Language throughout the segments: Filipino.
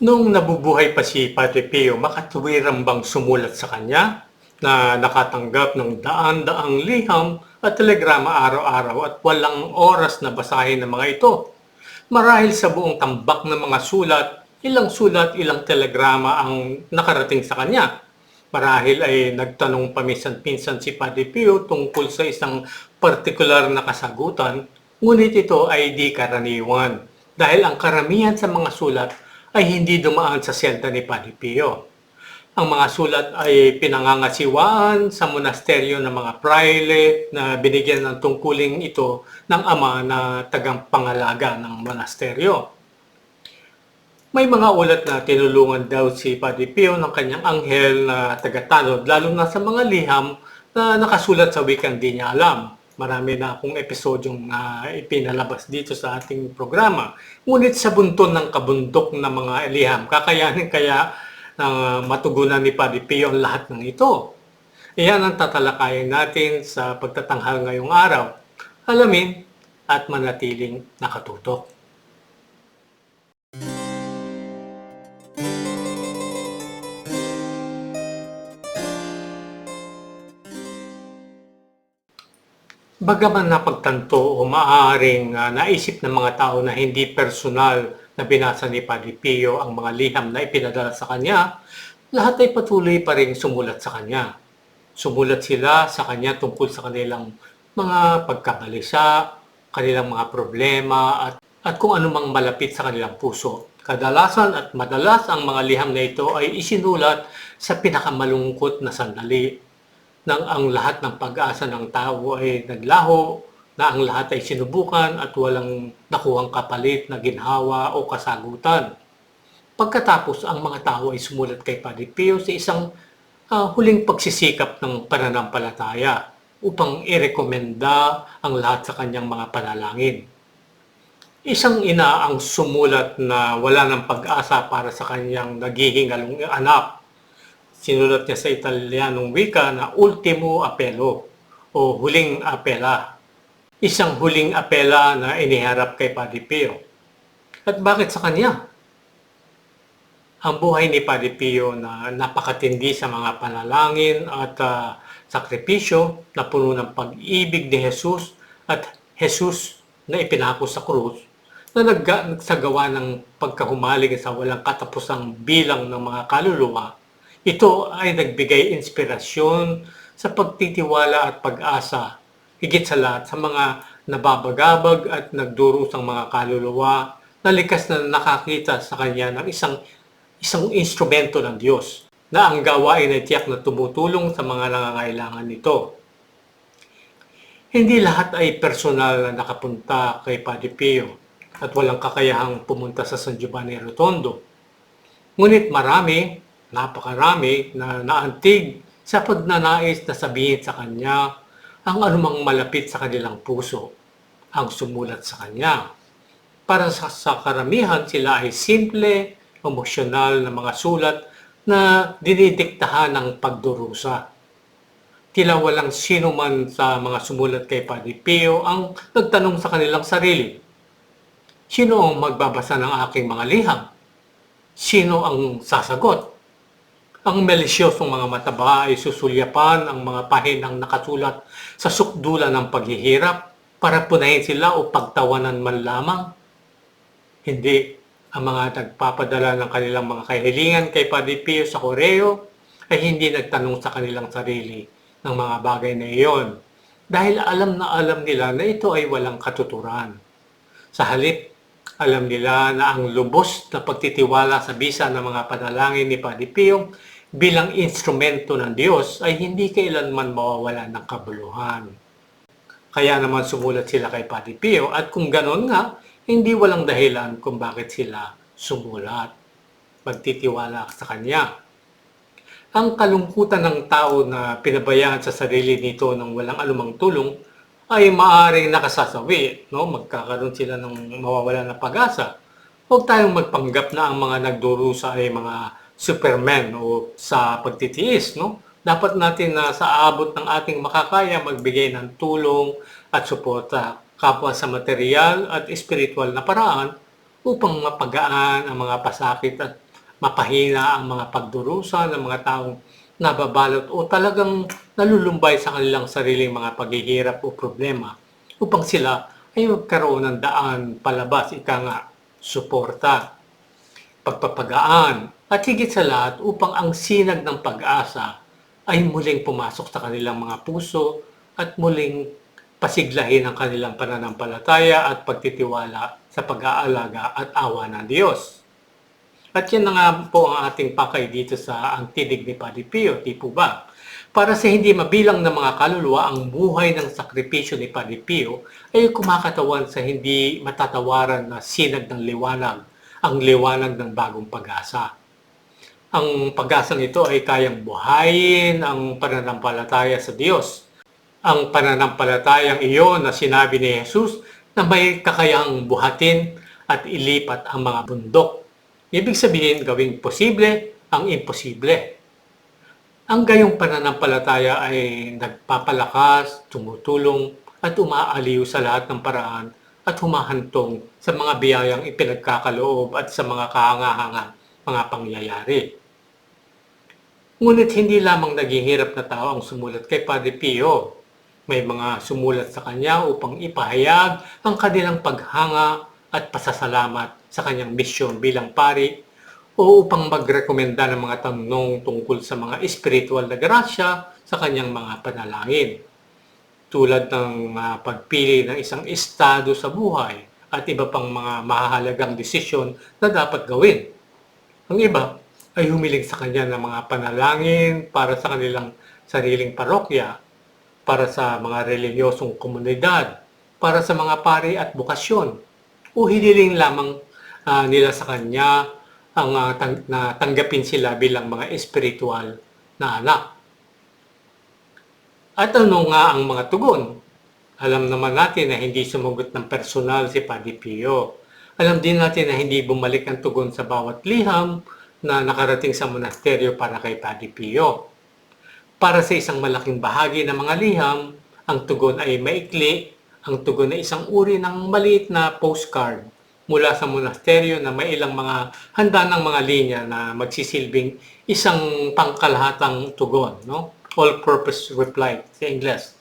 Nung nabubuhay pa si Padre Pio, makatuwiran bang sumulat sa kanya na nakatanggap ng daan-daang liham at telegrama araw-araw at walang oras na basahin ng mga ito? Marahil sa buong tambak ng mga sulat, ilang sulat, ilang telegrama ang nakarating sa kanya. Marahil ay nagtanong paminsan-pinsan si Padre Pio tungkol sa isang partikular na kasagutan, ngunit ito ay di karaniwan dahil ang karamihan sa mga sulat ay hindi dumaan sa selda ni Padre Pio. Ang mga sulat ay pinangangasiwaan sa monasteryo ng mga praile na binigyan ng tungkuling ito ng ama na tagang pangalaga ng monasteryo. May mga ulat na tinulungan daw si Padre Pio ng kanyang anghel na tagatanod, lalo na sa mga liham na nakasulat sa wikang di niya alam. Marami na akong episodyong na ipinalabas dito sa ating programa. Ngunit sa bunton ng kabundok ng mga liham, kakayanin kaya ng matugunan ni Padre Pio ang lahat ng ito. Iyan ang tatalakayin natin sa pagtatanghal ngayong araw. Alamin at manatiling nakatutok. Bagaman napagtanto o maaaring ah, naisip ng mga tao na hindi personal na binasa ni Padre Pio ang mga liham na ipinadala sa kanya, lahat ay patuloy pa rin sumulat sa kanya. Sumulat sila sa kanya tungkol sa kanilang mga pagkabalisa, kanilang mga problema at, at kung anumang malapit sa kanilang puso. Kadalasan at madalas ang mga liham na ito ay isinulat sa pinakamalungkot na sandali nang ang lahat ng pag-asa ng tao ay naglaho, na ang lahat ay sinubukan at walang nakuhang kapalit na ginhawa o kasagutan. Pagkatapos, ang mga tao ay sumulat kay Padre Pio sa isang ah, huling pagsisikap ng pananampalataya upang irekomenda ang lahat sa kanyang mga panalangin. Isang ina ang sumulat na wala ng pag-asa para sa kanyang naghihingalong anak sinulat niya sa Italianong wika na ultimo appello o huling apela. Isang huling apela na iniharap kay Padre Pio. At bakit sa kanya? Ang buhay ni Padre Pio na napakatindi sa mga panalangin at ah, sakripisyo na puno ng pag-ibig ni Jesus at Jesus na ipinako sa krus na nagga- nagsagawa ng pagkahumaling sa walang katapusang bilang ng mga kaluluwa ito ay nagbigay inspirasyon sa pagtitiwala at pag-asa, higit sa lahat sa mga nababagabag at nagdurusang mga kaluluwa na likas na nakakita sa kanya ng isang isang instrumento ng Diyos na ang gawain ay tiyak na tumutulong sa mga nangangailangan nito. Hindi lahat ay personal na nakapunta kay Padre Pio at walang kakayahang pumunta sa San Giovanni Rotondo. Ngunit marami napakarami na naantig sa pagnanais na sabihin sa kanya ang anumang malapit sa kanilang puso ang sumulat sa kanya. Para sa, sa karamihan, sila ay simple, emosyonal na mga sulat na dinidiktahan ng pagdurusa. Tila walang sino man sa mga sumulat kay Padre Pio ang nagtanong sa kanilang sarili, Sino ang magbabasa ng aking mga liham? Sino ang sasagot? Ang malisyosong mga mataba ay susulyapan ang mga pahinang nakasulat sa sukdulan ng paghihirap para punahin sila o pagtawanan man lamang. Hindi. Ang mga nagpapadala ng kanilang mga kahilingan kay Padre Pio sa Koreo ay hindi nagtanong sa kanilang sarili ng mga bagay na iyon dahil alam na alam nila na ito ay walang katuturan. Sa halip, alam nila na ang lubos na pagtitiwala sa bisa ng mga panalangin ni Padre Pio bilang instrumento ng Diyos ay hindi kailanman mawawala ng kabuluhan. Kaya naman sumulat sila kay Padre Pio at kung ganon nga, hindi walang dahilan kung bakit sila sumulat. Magtitiwala sa Kanya. Ang kalungkutan ng tao na pinabayaan sa sarili nito ng walang anumang tulong ay maaaring nakasasawi, no? magkakaroon sila ng mawawala ng pag-asa. Huwag tayong magpanggap na ang mga nagdurusa ay mga superman o sa pagtitiis. No? Dapat natin na sa abot ng ating makakaya magbigay ng tulong at suporta kapwa sa material at espiritual na paraan upang mapagaan ang mga pasakit at mapahina ang mga pagdurusa ng mga taong nababalot o talagang nalulumbay sa kanilang sariling mga paghihirap o problema upang sila ay magkaroon ng daan palabas, ika nga, suporta, pagpapagaan, at higit sa lahat upang ang sinag ng pag-asa ay muling pumasok sa kanilang mga puso at muling pasiglahin ang kanilang pananampalataya at pagtitiwala sa pag-aalaga at awa ng Diyos. At yan na nga po ang ating pakay dito sa Ang Tinig ni Padre Pio, di po ba? Para sa hindi mabilang ng mga kaluluwa, ang buhay ng sakripisyo ni Padre Pio ay kumakatawan sa hindi matatawaran na sinag ng liwanag, ang liwanag ng bagong pag-asa. Ang pag-asang ito ay kayang buhayin ang pananampalataya sa Diyos. Ang pananampalatayang iyon na sinabi ni Jesus na may kakayang buhatin at ilipat ang mga bundok. Ibig sabihin, gawing posible ang imposible. Ang gayong pananampalataya ay nagpapalakas, tumutulong at umaaliw sa lahat ng paraan at humahantong sa mga biyayang ipinagkakaloob at sa mga kahangahangang mga pangyayari. Ngunit hindi lamang naghihirap na tao ang sumulat kay Padre Pio. May mga sumulat sa kanya upang ipahayag ang kanilang paghanga at pasasalamat sa kanyang misyon bilang pari o upang magrekomenda ng mga tanong tungkol sa mga espiritual na grasya sa kanyang mga panalangin. Tulad ng uh, pagpili ng isang estado sa buhay at iba pang mga mahalagang desisyon na dapat gawin. Ang iba ay humiling sa kanya ng mga panalangin para sa kanilang sariling parokya, para sa mga reliyosong komunidad, para sa mga pari at bukasyon, o hiniling lamang uh, nila sa kanya ang uh, tang- na tanggapin sila bilang mga espiritual na anak. At ano nga ang mga tugon? Alam naman natin na hindi sumugot ng personal si Padre Pio. Alam din natin na hindi bumalik ang tugon sa bawat liham na nakarating sa monasteryo para kay Padre Pio. Para sa isang malaking bahagi ng mga liham, ang tugon ay maikli, ang tugon ay isang uri ng maliit na postcard mula sa monasteryo na may ilang mga handa ng mga linya na magsisilbing isang pangkalahatang tugon, no? all-purpose reply sa Ingles.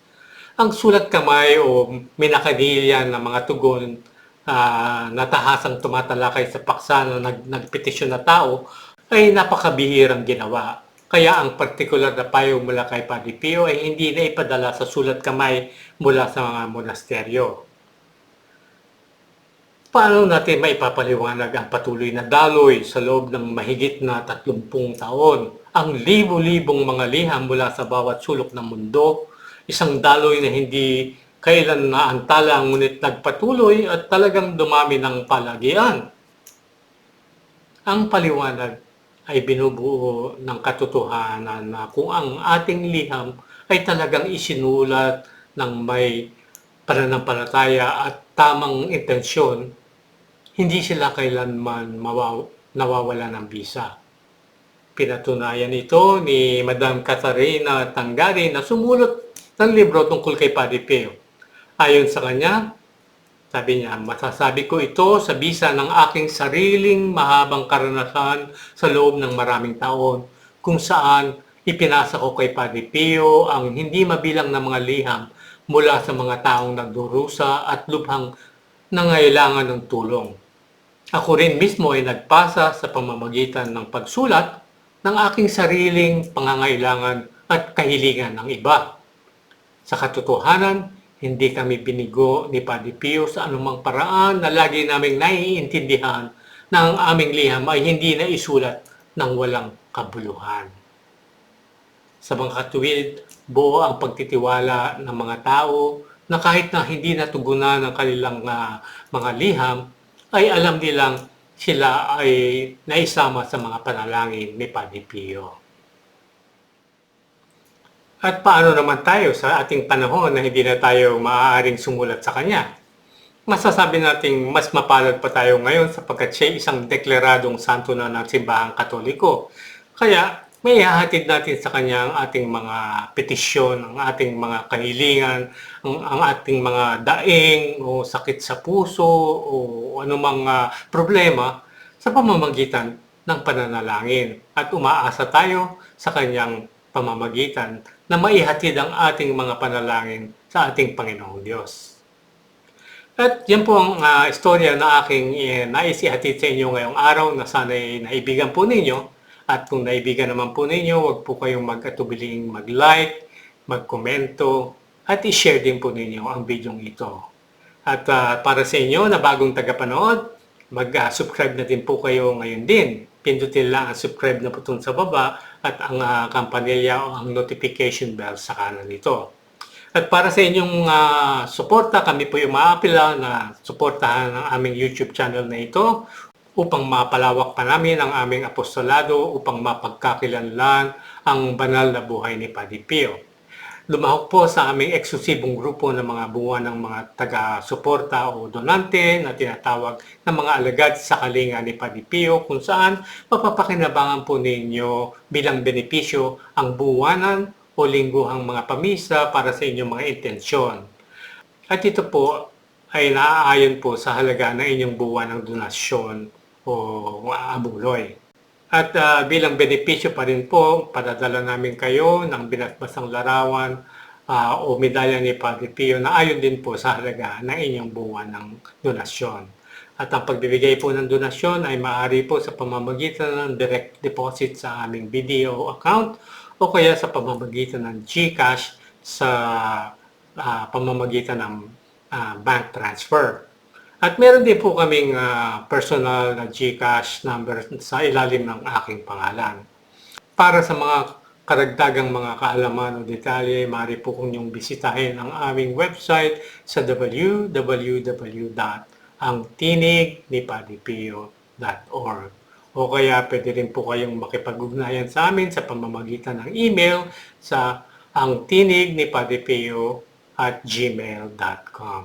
Ang sulat kamay o minakadilya ng mga tugon uh, na tahasang tumatalakay sa paksa na nag, nagpetisyon na tao ay napakabihirang ginawa. Kaya ang partikular na payo mula kay Padre Pio ay hindi na ipadala sa sulat kamay mula sa mga monasteryo. Paano natin maipapaliwanag ang patuloy na daloy sa loob ng mahigit na 30 taon? Ang libo-libong mga liham mula sa bawat sulok ng mundo, isang daloy na hindi kailan naantala ngunit nagpatuloy at talagang dumami ng palagian. Ang paliwanag ay binubuo ng katotohanan na kung ang ating liham ay talagang isinulat ng may pananampalataya at tamang intensyon, hindi sila kailanman mawaw- nawawala ng bisa. Pinatunayan ito ni Madam Catharina Tangari na sumulot ng libro tungkol kay Padre Pio. Ayon sa kanya, sabi niya, masasabi ko ito sa bisa ng aking sariling mahabang karanasan sa loob ng maraming taon kung saan ipinasa ko kay Padre Pio ang hindi mabilang na mga liham mula sa mga taong nagdurusa at lubhang nangailangan ng tulong. Ako rin mismo ay nagpasa sa pamamagitan ng pagsulat ng aking sariling pangangailangan at kahilingan ng iba. Sa katotohanan, hindi kami binigo ni Padre Pio sa anumang paraan na lagi naming naiintindihan na ang aming liham ay hindi na isulat ng walang kabuluhan. Sa mga katuwid, buo ang pagtitiwala ng mga tao na kahit na hindi natugunan ng kanilang uh, mga liham, ay alam nilang sila ay naisama sa mga panalangin ni Padre Pio. At paano naman tayo sa ating panahon na hindi na tayo maaaring sumulat sa Kanya? Masasabi nating mas mapalad pa tayo ngayon sapagkat siya isang deklaradong santo na ng simbahang katoliko. Kaya may ihahatid natin sa Kanya ang ating mga petisyon, ang ating mga kahilingan, ang, ang ating mga daing o sakit sa puso o anumang uh, problema sa pamamagitan ng pananalangin at umaasa tayo sa kanyang pamamagitan na maihatid ang ating mga panalangin sa ating Panginoong Diyos. At yan po ang ah, istorya na aking eh, naisihatid sa inyo ngayong araw na sana'y naibigan po ninyo. At kung naibigan naman po ninyo, huwag po kayong mag-atubiling mag-like, magkomento, at i-share din po ninyo ang video ito. At ah, para sa inyo na bagong tagapanood, mag-subscribe na din po kayo ngayon din. Pindutin lang ang subscribe na button sa baba at ang ah, kampanilya o ang notification bell sa kanan nito. At para sa inyong ah, suporta, kami po yung maapila na suportahan ang aming YouTube channel na ito upang mapalawak pa namin ang aming apostolado upang mapagkakilanlan ang banal na buhay ni Padre Pio. Lumahok po sa aming eksklusibong grupo ng mga buwan ng mga taga-suporta o donante na tinatawag na mga alagad sa kalinga ni Padre Pio kung saan mapapakinabangan po ninyo bilang benepisyo ang buwanan o lingguhang mga pamisa para sa inyong mga intensyon. At ito po ay naaayon po sa halaga ng inyong buwan ng donasyon o abuloy. At ah, bilang benepisyo pa rin po, padadala namin kayo ng binasbasang larawan ah, o medalya ni Padre Pio na ayon din po sa halaga ng inyong buwan ng donasyon. At ang pagbibigay po ng donasyon ay maaari po sa pamamagitan ng direct deposit sa aming BDO account o kaya sa pamamagitan ng GCash sa ah, pamamagitan ng ah, bank transfer. At meron din po kaming ah, personal na GCash number sa ilalim ng aking pangalan. Para sa mga karagdagang mga kaalaman o detalye, maaari po kong yung bisitahin ang aming website sa www.angtinignipadipio.org o kaya pwede rin po kayong makipag-ugnayan sa amin sa pamamagitan ng email sa angtinignipadipio at gmail.com.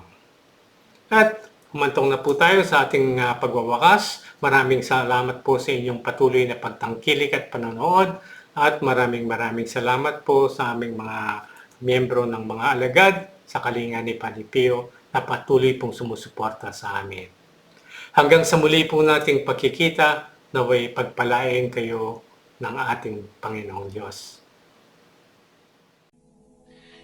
At humantong na po tayo sa ating ah, pagwawakas. Maraming salamat po sa inyong patuloy na pagtangkilik at panonood. At maraming maraming salamat po sa aming mga miyembro ng mga alagad sa kalinga ni Panipio na patuloy pong sumusuporta sa amin. Hanggang sa muli po nating pagkikita, naway pagpalain kayo ng ating Panginoong Diyos.